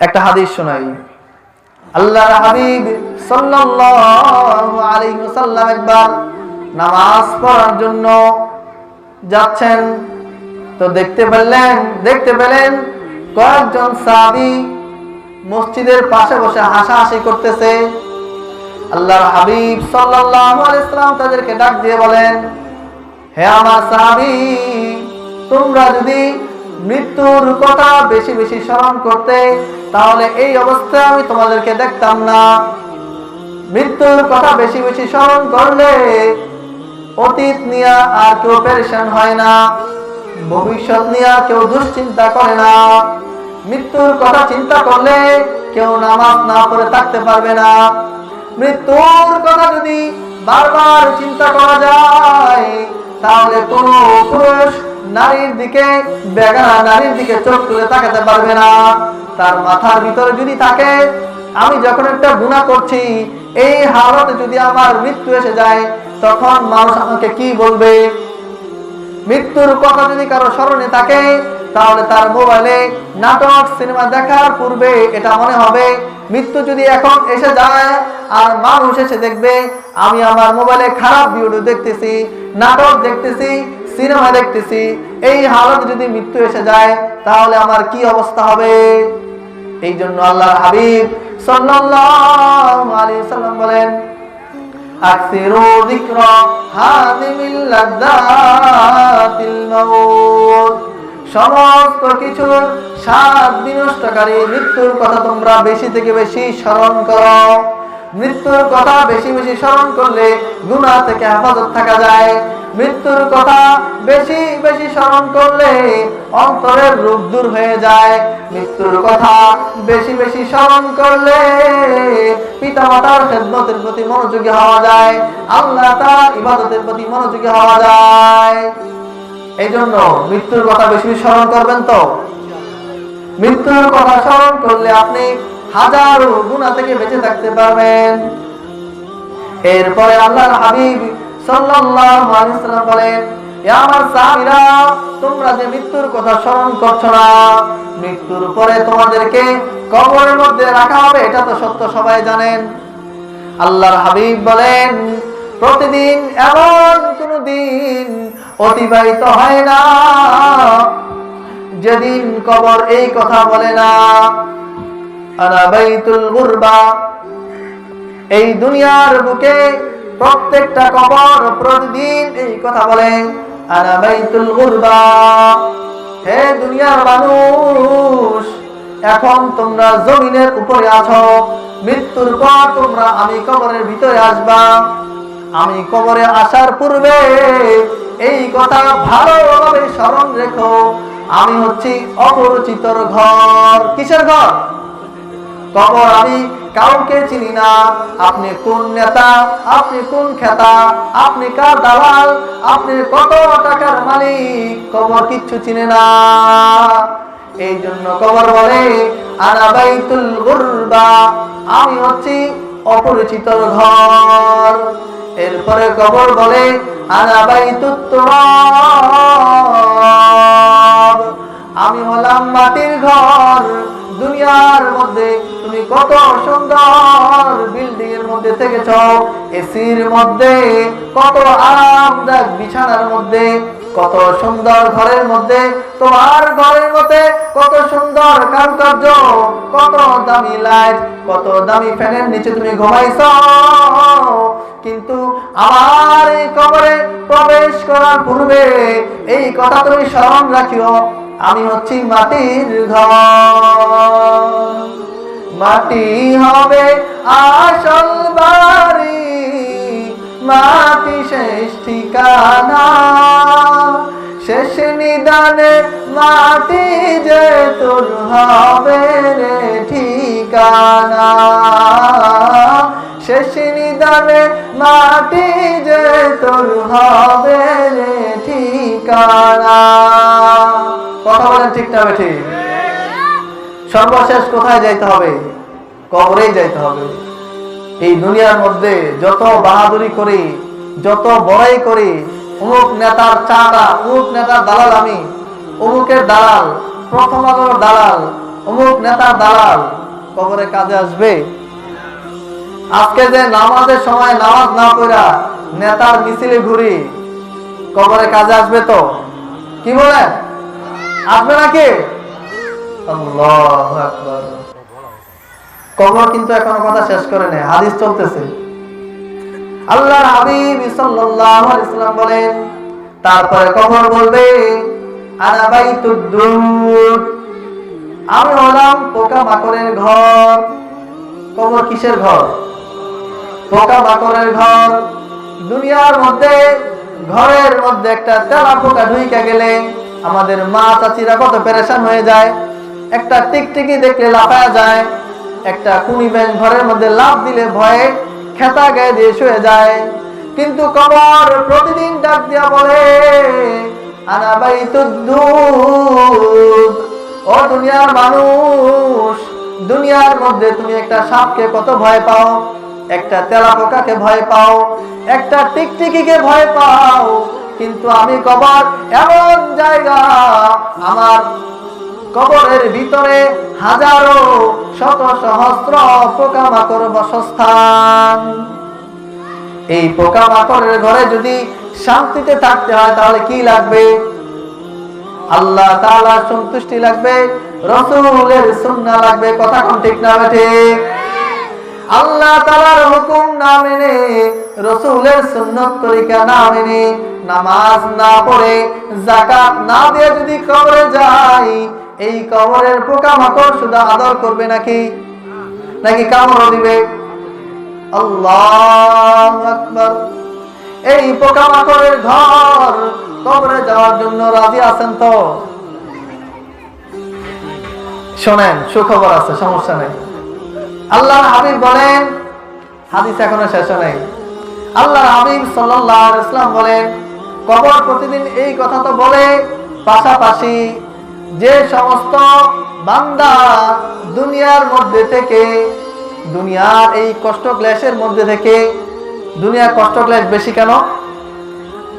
একটা হাদিস শোনাই। আল্লাহর হাবিব সাল্লাল্লাহু আলাইহি ওয়াসাল্লাম একবার নামাজ পড়ার জন্য যাচ্ছেন। তো দেখতে পেলেন দেখতে পেলেন কয়েকজন সাহাবী মসজিদের পাশে বসে হাসাহাসি করতেছে। আল্লাহর হাবিব সাল্লাল্লাহু আলাইহি ওয়াসাল্লাম তাদেরকে ডাক দিয়ে বলেন, হে আমার সাহাবী, তোমরা যদি মৃত্যুর কথা বেশি বেশি স্মরণ করতে, তাহলে এই অবস্থায় আমি তোমাদেরকে দেখতাম না। মৃত্যুর কথা বেশি বেশি স্মরণ করলে অতীত নিয়ে আর কেউ পেরেশান হয় না, ভবিষ্যৎ নিয়ে কেউ দুশ্চিন্তা করে না। মৃত্যুর কথা চিন্তা করলে কেউ নামাজ না পড়ে থাকতে পারবে না। মৃত্যুর কথা যদি বারবার চিন্তা করা যায়, তাহলে কোন পুরুষ নারীর দিকে বেগানা, নারীর দিকে চোখ তুলে তাকাতে পারবে না। তার মাথার ভিতরে যদি থাকে, আমি যখন একটা গুণা করছি, এই হালতে যদি আমার মৃত্যু এসে যায়, তখন মানুষ আমাকে কি বলবে? মৃত্যুর কথা যদি কারও স্মরণে থাকে, তাহলে তার মোবাইলে নাটক, সিনেমা দেখার পূর্বে এটা মনে হবে, মৃত্যু যদি এখন এসে যায়, আর মানুষ এসে দেখবে, আমি আমার মোবাইলে খারাপ ভিডিও দেখতেছি, নাটক দেখতেছি সিনেমা দেখতেছি, এই হালত যদি মৃত্যু এসে যায়, তাহলে আমার কি অবস্থা হবে? এই জন্য আল্লাহর হাবিব সাল্লাম বলেন সমস্ত কিছুর স্বাদ বিনষ্টকারী মৃত্যুর কথা তোমরা বেশি থেকে বেশি স্মরণ করো। মৃত্যুর কথা বেশি বেশি স্মরণ করলে গুনাহ থেকে হেফাজত থাকা যায়। মৃত্যুর কথা বেশি বেশি স্মরণ করলে অন্তরের রোগ দূর হয়ে যায়। মৃত্যুর কথা বেশি বেশি স্মরণ করলে পিতা মাতার খেদমতের প্রতি মনোযোগী হওয়া যায়। আল্লাহ তার ইবাদতের প্রতি মনোযোগী হওয়া যায়। এই জন্য মৃত্যুর কথা বেশি স্মরণ করবেন তো? মৃত্যুর কথা স্মরণ করলে আপনি হাজারো গুণা থেকে বেঁচে থাকতে পারবেন। এরপরে আল্লাহর হাবিব সাল্লাল্লাহু আলাইহি ওয়াসাল্লাম বলেন আমার সাহাবীরা, তোমরা যে মৃত্যুর কথা স্মরণ করছ না, মৃত্যুর পরে তোমাদেরকে কবরের মধ্যে রাখা হবে, এটা তো সত্য, সবাই জানেন। আল্লাহর হাবিব বলেন, প্রতিদিন এমন কোন দিন অতিবাহিত হয় না, যেদিন কবর এই কথা বলে না আনা বাইতুল গুরবা। এই দুনিয়ার বুকে প্রত্যেকটা কবর প্রতিদিন এই কথা বলে বাইতুল গুরবা। হে দুনিয়ার মানুষ, এখন তোমরা জমিনের উপরে আছো, মৃত্যুর পর তোমরা আমি কবরের ভিতরে আসবা। আমি কবরে আসার পূর্বে এই কথা ভালোভাবে স্মরণ রেখো। আমি হচ্ছি অপরিচিতর ঘর। কিসের ঘর? কবর আমি কাউকে চিনি না। আপনি কোন নেতা? আপনি কোন খেতা? আপনি কার দালাল? আপনি কত টাকার মালিক? কবর কিচ্ছু চিনে না। এই জন্য কবর বলে আনাবাইতুল গুরবা। আমি হচ্ছি অপরিচিত ঘর। এরপরে কবর বলে আনাবাইতুত তুরাব। আমি হলাম মাটির ঘর। দুনিয়ার মধ্যে তুমি কত সুন্দর বিল্ডিং এর মধ্যে থেকেছ, এসির মধ্যে, কত আরামদায়ক বিছানার মধ্যে, কত সুন্দর ঘরের মধ্যে, তোমার ঘরের মধ্যে কত সুন্দর কারুকার্য, কত দামি লাইট কত দামি ফ্যানের নিচে তুমি ঘুমাইছ। কিন্তু আমার এই কবরে প্রবেশ করার পূর্বে এই কথা তুমি স্মরণ রাখিও আমি হচ্ছি মাটির মাটি হবে আসল বাড়ি, মাটি শেষ ঠিকানা। শেষ নিদানে মাটি যে তোর হবে রে ঠিকানা। শেষ নিদানে মাটি যে তোর হবে রে ঠিকানা। কথা বলেন ঠিক না ঠিক সর্বশেষ কোথায় যাইতে হবে? কবরেই যাইতে হবে। এই দুনিয়ার মধ্যে যত বাহাদুরি করি, যত বড়াই করি, অমুক নেতার চাটা অমুক নেতার দালাল আমি, অমুকের দালাল প্রথম আলোর দালাল, অমুক নেতা দালাল, কবরে কাজে আসবে? আজকে যে নামাজের সময় নামাজ না পড়া নেতার মিছিলে ঘুরি, কবরে কাজে আসবে তো? কি বলেন? আল্লাহু আকবার। কবর কিন্তু এখনও কথা শেষ করে নেই, হাদিস চলতেছে। আল্লাহ হাবিব সাল্লাল্লাহু আলাইহি সাল্লাম বলেন, তারপরে কবর বলবে, আনা বাইতুদ দুর। আমি হলাম পোকা মাকড়ের ঘর। কবর কিসের ঘর? পোকা মাকড়ের ঘর। দুনিয়ার মধ্যে, ঘরের মধ্যে একটা তেলা পোকা ঢুইকা গেলে আমাদের মা চাচিরা কত পেরেশান হয়ে যায়। একটা টিকটিকি দেখলে লাফায়া যায়, একটা কুনি ব্যাং ঘরের মধ্যে লাভ দিলে ভয়ে খেতা গায়ে দিয়ে শুয়ে যায়। কিন্তু কবর প্রতিদিন ডাক দিয়া বলে, আনা বাইতুদ্দুদ ও দুনিয়ার মানুষ, দুনিয়ার মধ্যে তুমি একটা সাপকে কত ভয় পাও? একটা তেলা পোকাকে ভয় পাও? একটা টিকটিকিকে ভয় পাও? কিন্তু আমি কবর এমন জায়গা আমার কবরের ভিতরে হাজারো শত সহস্র পোকামাকড় বসস্থান। এই পোকামাকড়ের ঘরে যদি শান্তিতে থাকতে হয়, তাহলে কি লাগবে? আল্লাহ সন্তুষ্টি লাগবে, রসুলের সুন্নাহ লাগবে। কথা কোন ঠিক না ঠিক? আল্লাহ তাআলার হুকুম না মেনে, রসুলের সুন্নত তরিকা না মেনে, নামাজ না পড়ে, যাকাত না দিয়ে যদি কবরে যাই এই কবরের পোকামাকড় শুধু আদর করবে নাকি? নাকি কামড় দিবে? আল্লাহ এই পোকামাকড়ের ঘর কবরে যাওয়ার জন্য রাজি আছেন তো? শোনেন, সুখবর আছে, সমস্যা নেই। আল্লাহ হাবিব বলেন, হাদিস এখনও শেষ নাই। আল্লাহ হাবিব আলাইহি ইসলাম বলেন, কবর প্রতিদিন এই কথা তো বলে, পাশাপাশি যে সমস্ত বান্দা দুনিয়ার মধ্যে থেকে, দুনিয়ার এই কষ্ট ক্লেশের মধ্যে থেকে, দুনিয়ার কষ্ট ক্লেশ বেশি কেন?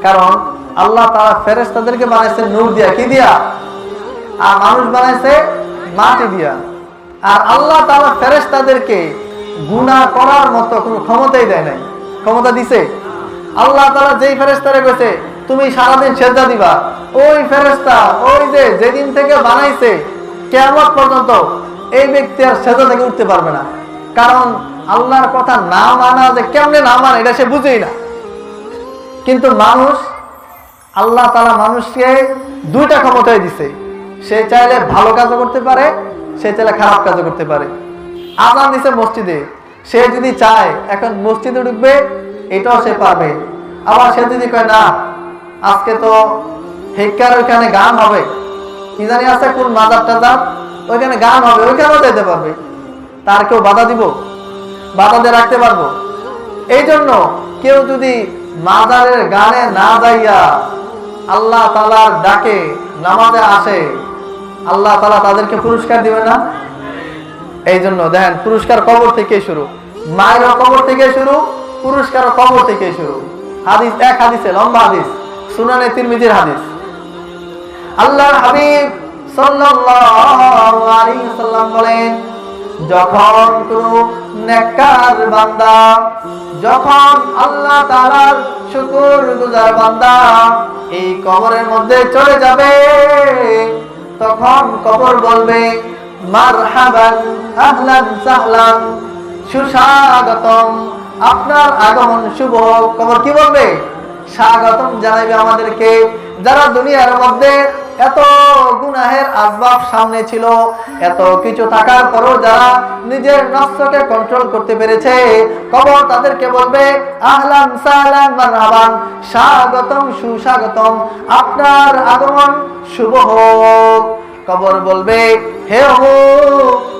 কারণ আল্লাহ তারা ফেরেস্তাদেরকে বানাইছে নূর দিয়া। কি দিয়া? আর মানুষ বানাইছে মাটি দিয়া। আর আল্লাহ তালা ফেরেস্তাদেরকে গুণা করার মতো কোনো ক্ষমতাই দেয় নাই। ক্ষমতা দিছে? আল্লাহ তালা যেই ফেরেস্তারে গেছে তুমি সারাদিন সেজা দিবা। ওই ফেরেস্তা ওই যে যেদিন থেকে বানাইছে কেমন পর্যন্ত এই ব্যক্তি আর সেজা থেকে উঠতে পারবে না। কারণ আল্লাহর কথা না মানা যে কেমনে না মানে এটা সে বুঝেই না। কিন্তু মানুষ, আল্লাহ তালা মানুষকে দুইটা ক্ষমতায় দিছে। সে চাইলে ভালো কাজও করতে পারে সে চাইলে খারাপ কাজও করতে পারে। আজান দিছে মসজিদে। সে যদি চায়, এখন মসজিদে ঢুকবে, এটাও সে পাবে আবার সে যদি কয়, না, আজকে তো হেকার ওইখানে গান হবে। কি জানি আছে কোন মাজার টাজার, ওইখানে গান হবে, ওইখানেও যেতে পারবে। তার কেউ বাধা দিব? বাধা দিয়ে রাখতে পারব? এই জন্য কেউ যদি মাজারের গানে না যাইয়া আল্লাহ তালার ডাকে নামাজে আসে আল্লাহ তালা তাদেরকে পুরস্কার দিবে না? এই জন্য দেখেন, পুরস্কার কবর থেকে শুরু। মায়ের কবর থেকে শুরু, পুরস্কার কবর থেকে শুরু। হাদিস, এক হাদিসে, লম্বা হাদিস, সুনানে তিরমিজির হাদিস। আল্লাহ হাবিব বলেন, যখন কোন বান্দা, যখন আল্লাহ তাআলার শুকর গুজার বান্দা এই কবরের মধ্যে চলে যাবে তখন কবর বলবে সুস্বাগতম। আপনার আগমন শুভ। কবর কি বলবে? স্বাগতম জানাইবে আমাদেরকে। যারা দুনিয়ার মধ্যে এত গুনাহের আসবাব সামনে ছিল, এত কিছু থাকার পরও যারা নিজের নফসকে কন্ট্রোল করতে পেরেছে, কবর তাদেরকে বলবে, আহলান সাহলান মারহাবান স্বাগতম, সুস্বাগতম, আপনার আগমন শুভ হোক। কবর বলবে, হে হো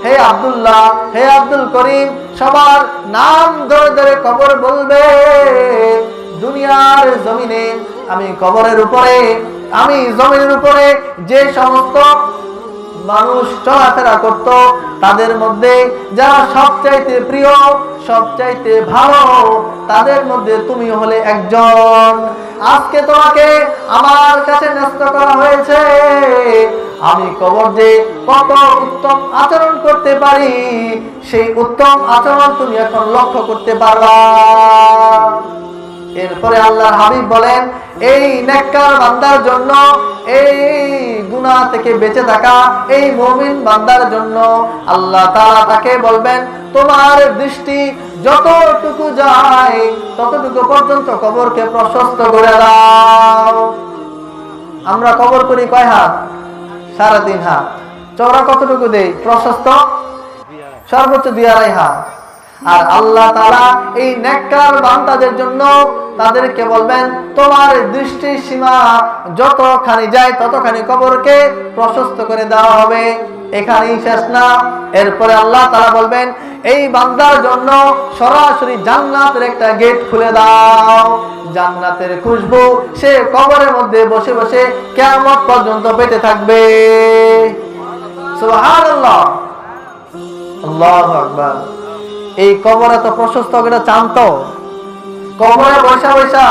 হে আব্দুল্লাহ, হে আব্দুল করিম, সবার নাম ধরে ধরে কবর বলবে। দুনিয়ার জমিনে আমি কবরের উপরে, আমি জমিনের উপরে যে সমস্ত মানুষ চলাফেরা করত, তাদের মধ্যে যারা সবচাইতে প্রিয়, সবচাইতে ভালো, তাদের মধ্যে তুমি হলে একজন। আজকে তোমাকে আমার কাছে ন্যস্ত করা হয়েছে, আমি কবর যে কত উত্তম আচরণ করতে পারি, সেই উত্তম আচরণ তুমি এখন লক্ষ্য করতে পারবা। এরপরে আল্লাহ হাবিব বলেন, এই নেককার বান্দার জন্য, এই গুনাহ থেকে বেঁচে থাকা এই মুমিন বান্দার জন্য আল্লাহ তাআলা তাকে বলবেন, তোমার দৃষ্টি যতটুকু যায়, ততটুকু পর্যন্ত কবরকে প্রশস্ত করে দাও। আমরা কবর করি কয় হাত? সাড়ে তিন হাত। চওড়া কতটুকু দেই? প্রশস্ত? সর্বোচ্চ আড়াই হাত। আর আল্লাহ তারা এই নেককার বান্দাদের জন্য তাদেরকে বলবেন, তোমার দৃষ্টির সীমা যতখানি যায় ততখানি কবরকে প্রশস্ত করে দেওয়া হবে। এখানেই শেষ না। এরপরে আল্লাহ তারা বলবেন, এই বান্দার জন্য সরাসরি জান্নাতের একটা গেট খুলে দাও। জান্নাতের খুশবু সে কবরের মধ্যে বসে বসে কেমন পর্যন্ত পেতে থাকবে। সুবহানাল্লাহ। আল্লাহু আকবার। এই কবর এত প্রশস্ত করে চান তো? কবরে বসা বসা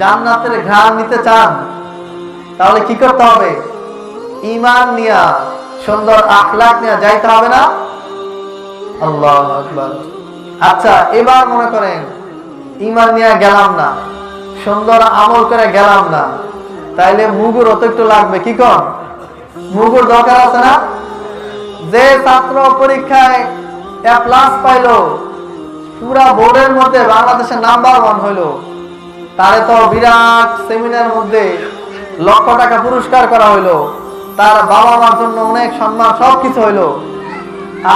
জান্নাতের ঘ্রাণ নিতে চান। তাহলে কি করতে হবে? ইমান নিয়া, সুন্দর আখলাক নিয়ে যাইতে হবে না? আল্লাহ আচ্ছা এবার মনে করেন ইমান নিয়ে গেলাম না, সুন্দর আমল করে গেলাম না। তাইলে মুগুর অত একটু লাগবে, কি কম মুগুর দরকার আছে না? যে ছাত্র পরীক্ষায় প্লাস পাইলো। পুরা বোর্ডের মধ্যে বাংলাদেশের নাম্বার ওয়ান হইল। তারে তো বিরাট সেমিনার মধ্যে লক্ষ টাকা পুরস্কার করা হইল। তার বাবা মার জন্য অনেক সম্মান সব কিছু হইল।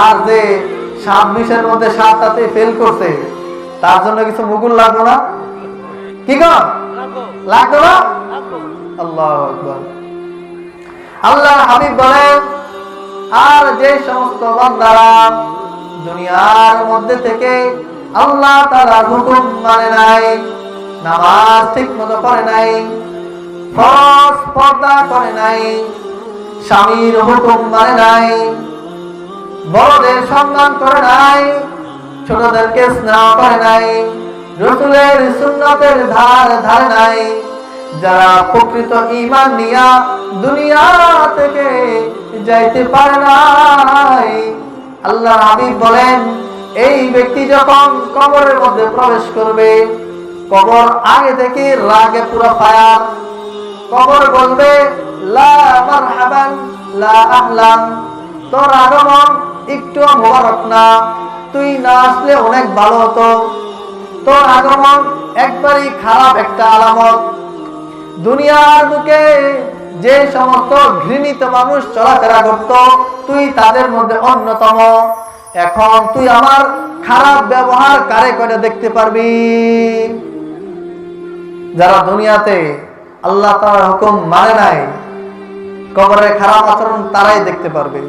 আর যে মধ্যে সাতটাতে ফেল করছে, তার জন্য কিছু মুকুল লাগল না? কি গো লাগল না? আল্লাহ আল্লাহ হাবিব বলেন, আর যে সমস্ত বান্দারা দুনিয়ার মধ্যে থেকে আল্লাহ তাআলার হুকুম মানে নাই, নামাজ ঠিক মতো করে নাই পর্দা করে নাই, স্বামীর হুকুম মানে নাই, বড়দের সম্মান করে নাই, ছোটদেরকে স্নেহ করে নাই, রসুলের সুন্নতের ধার ধারে নাই, যারা প্রকৃত ইমান নিয়া দুনিয়া থেকে যাইতে পারে নাই। আল্লাহ হাবিব বলেন, এই ব্যক্তি যখন কবরের মধ্যে প্রবেশ করবে, কবর আগে থেকে রাগে পুরো ফায়ার। কবর বলবে, লা মারহাবান, লা আহলান, তোর আগমন একটু মোবারক না, তুই না আসলে অনেক ভালো হতো। তোর আগমন একবারই খারাপ একটা আলামত। দুনিয়ার বুকে যে সমস্ত ঘৃণিত মানুষ চলাফেরা করত, তুই তাদের মধ্যে অন্যতম। এখন তুই আমার খারাপ ব্যবহার কারে করে দেখতে পারবি? যারা দুনিয়াতে আল্লাহ তাআলার হুকুম মানে নাই কবরের খারাপ আচরণ তারাই দেখতে পারবে।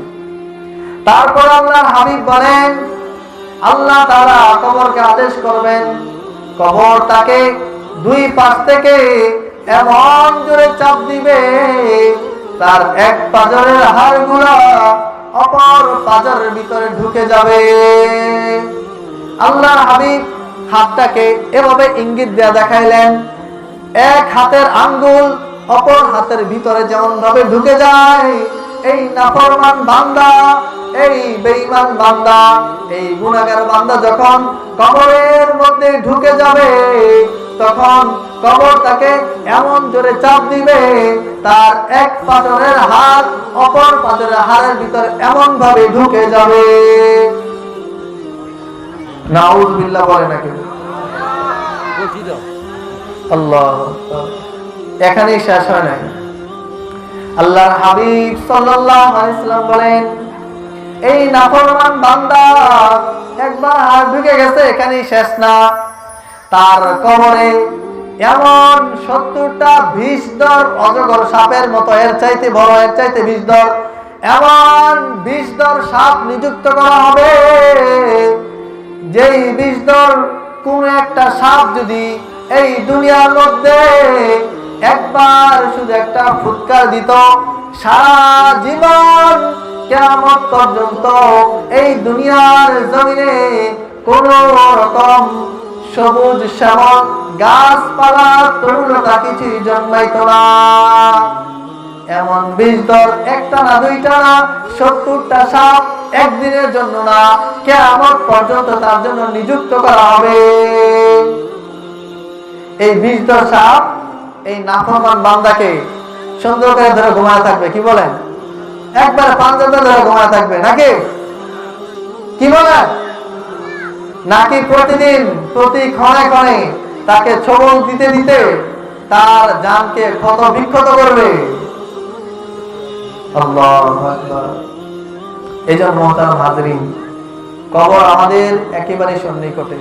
তারপর আল্লাহর হাবিব বলেন, আল্লাহ তারা কবরকে আদেশ করবেন। কবর তাকে দুই পাশ থেকে এমন জোরে চাপ দিবে, তার এক পাজরের হাড়গুলা অপর পাজরের ভিতরে ঢুকে যাবে। আল্লাহ হাবিব হাতটাকে এভাবে ইঙ্গিত দেয়া দেখাইলেন, এক হাতের আঙ্গুল অপর হাতের ভিতরে যেমন ভাবে ঢুকে যায়, এই নাফরমান বান্দা, এই বেঈমান বান্দা, এই গুনাহগার বান্দা যখন কবরের মধ্যে ঢুকে যাবে, তখন কবর তাকে এমন জোরে চাপ দিবে, তার এক পাথরের হাত অপর পাথরের হাড়ের ভিতরে এমন ভাবে ঢুকে যাবে। এখানেই শেষ হয় নাই। হাবিব বলেন, এই একবার হাত ঢুকে গেছে, এখানেই শেষ না। তার কবরে এমন সত্তরটা বিষ দর অজগর সাপের মতো, এর চাইতে বড়, এর চাইতে বিষ দর। এমন বিষ দর সাপ নিযুক্ত করা হবে। যেই বিষ দর কোন একটা সাপ যদি এই দুনিয়ার মধ্যে একবার শুধু একটা ফুৎকার দিত, সারা জীবন কেমন পর্যন্ত এই দুনিয়ার জমিনে কোন রকম সবুজ শ্যামল গাছপালা, তরুণতা কিছুই জন্মাইত না। এমন বিষ দর একটা না দুইটা না সত্তরটা সাপ একদিনের জন্য না কেমন পর্যন্ত তার জন্য নিযুক্ত করা হবে। এই বিষ দর সাপ, এই নাফরমান বান্দাকে সুন্দর করে ধরে ঘুমায় থাকবে, কি বলেন? একবারে পাঞ্জাবে ধরে ঘুমায় থাকবে, নাকি? কি বলেন? নাকি প্রতিদিন, প্রতি ক্ষণে ক্ষণে তাকে ছবল দিতে দিতে তার জানকে ক্ষত বিক্ষত করবে। এই জন্য মহতারাম হাজরিন, কবর আমাদের একেবারে সন্নিকটে।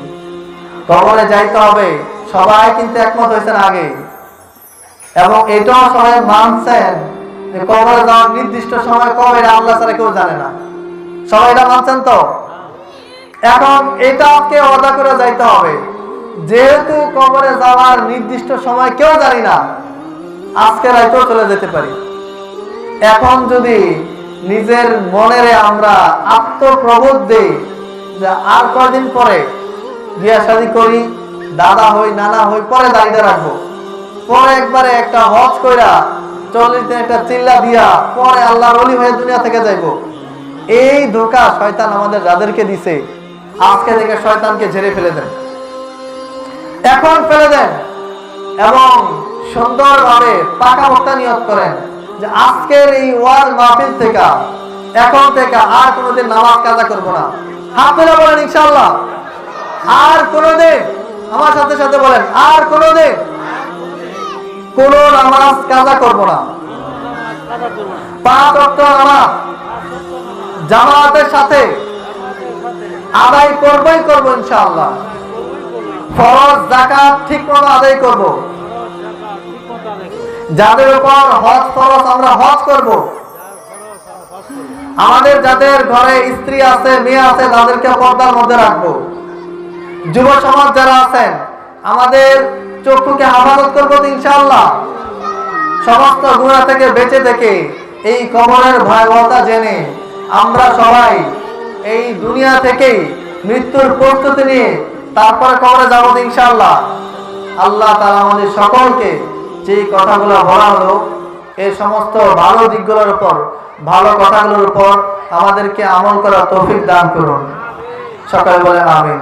কবরে যাইতে হবে, সবাই কিন্তু একমত হয়েছেন আগে। এবং এটাও সবাই মানছেন যে কবরে যাওয়ার নির্দিষ্ট সময় কবে, এটা আল্লাহ ছাড়া কেউ জানে না। সবাই এটা মানছেন তো? এখন এটাকে অদা করে যাইতে হবে। যেহেতু কবরে যাওয়ার নির্দিষ্ট সময় কেউ জানি না, আজকে রাইতেও চলে যেতে পারি। এখন যদি নিজের মনের আমরা আত্মপ্রবোধ দেই যে আর কয়দিন পরে বিয়া শাদী করি, দাদা হই, নানা হই, পরে দাঁড়িয়ে রাখব। পরে একবারে একটা হজ কইরা চল্লিশ দিন একটা চিল্লা দিয়া পরে আল্লাহর অলি হয়ে দুনিয়া থেকে যাইবো। এই ধোকা শয়তান আমাদের যাদেরকে দিছে, আজকে থেকে শয়তানকে ঝেড়ে ফেলে দেন। এখন ফেলে দেন এবং সুন্দরভাবে পাকা বক্তা নিয়োগ করেন যে আজকের এই ওয়াজ মাহফিল থেকে এখন থেকে আর কোনোদিন নামাজ কাজা করব না। হাত তুলে বলেন, ইনশাআল্লাহ। আর কোনোদিন, আমার সাথে সাথে বলেন, আর কোনোদিন কোন নামাজ কাজা করব না। পাঁচ অক্ট নামাজ জামাতের সাথে আদায় করবই করব, ইনশাআল্লাহ। ফরজ জাকাত ঠিক মতো আদায় করব। যাদের উপর হজ ফরজ আমরা হজ করব। আমাদের যাদের ঘরে স্ত্রী আছে, মেয়ে আছে, তাদেরকে পর্দার মধ্যে রাখব। যুব সমাজ যারা আছেন, আমাদের চক্ষুকে হেফাজত করব তো ইনশাআল্লাহ। সমস্ত গুণা থেকে বেঁচে থেকে এই কবরের ভয়াবহতা জেনে আমরা সবাই এই দুনিয়া থেকেই মৃত্যুর প্রস্তুতি নিয়ে তারপরে কবরে যাব ইনশাল্লাহ আল্লাহ তারা আমাদের সকলকে যে কথাগুলো বলা হলো এই সমস্ত ভালো দিকগুলোর উপর, ভালো কথাগুলোর উপর আমাদেরকে আমল করা তৌফিক দান করুন। সকালে বলে আমিন।